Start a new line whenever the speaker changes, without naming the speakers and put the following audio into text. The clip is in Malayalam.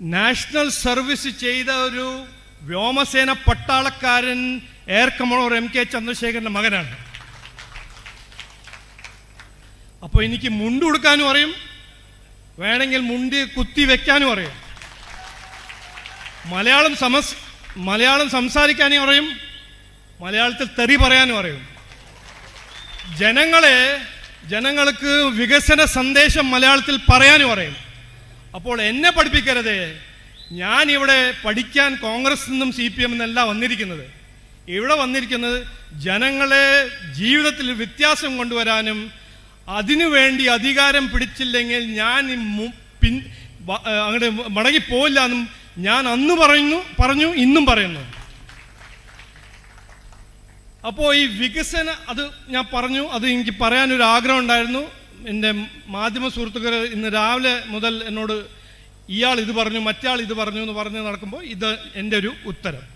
നാഷണൽ സർവീസ് ചെയ്ത ഒരു വ്യോമസേന പട്ടാളക്കാരൻ എയർ കമോഡർ എം കെ ചന്ദ്രശേഖരന്റെ മകനാണ്. അപ്പോൾ എനിക്ക് മുണ്ട് കൊടുക്കാനും അറിയും. വേണമെങ്കിൽ മുണ്ട് കുത്തി വെക്കാനും അറിയും. മലയാളം സമസ് മലയാളം സംസാരിക്കാനും അറിയും. മലയാളത്തിൽ തെറി പറയാനും അറിയും. ജനങ്ങളെ ജനങ്ങൾക്ക് വികസന സന്ദേശം മലയാളത്തിൽ പറയാനും അറിയും. അപ്പോൾ എന്നെ പഠിപ്പിക്കരുത്. ഞാൻ ഇവിടെ പഠിക്കാൻ കോൺഗ്രസ് നിന്നും സി പി എം എന്നല്ല വന്നിരിക്കുന്നത്. ഇവിടെ വന്നിരിക്കുന്നത് ജനങ്ങളെ ജീവിതത്തിൽ വ്യത്യാസം കൊണ്ടുവരാനും അതിനുവേണ്ടി അധികാരം പിടിച്ചില്ലെങ്കിൽ ഞാൻ പിൻ അങ്ങനെ മടങ്ങിപ്പോയില്ല എന്നും ഞാൻ അന്ന് പറയുന്നു പറഞ്ഞു ഇന്നും പറയുന്നു. അപ്പോൾ ഈ വികസന അത് ഞാൻ പറഞ്ഞു അത് എനിക്ക് പറയാനൊരു ആഗ്രഹം ഉണ്ടായിരുന്നു. എന്റെ മാധ്യമ സുഹൃത്തുക്കൾ ഇന്ന് രാവിലെ മുതൽ എന്നോട് ഇയാൾ ഇത് പറഞ്ഞു മറ്റാൾ ഇത് പറഞ്ഞു എന്ന് പറഞ്ഞ് നടക്കുമ്പോൾ ഇത് എന്റെ ഒരു ഉത്തരം.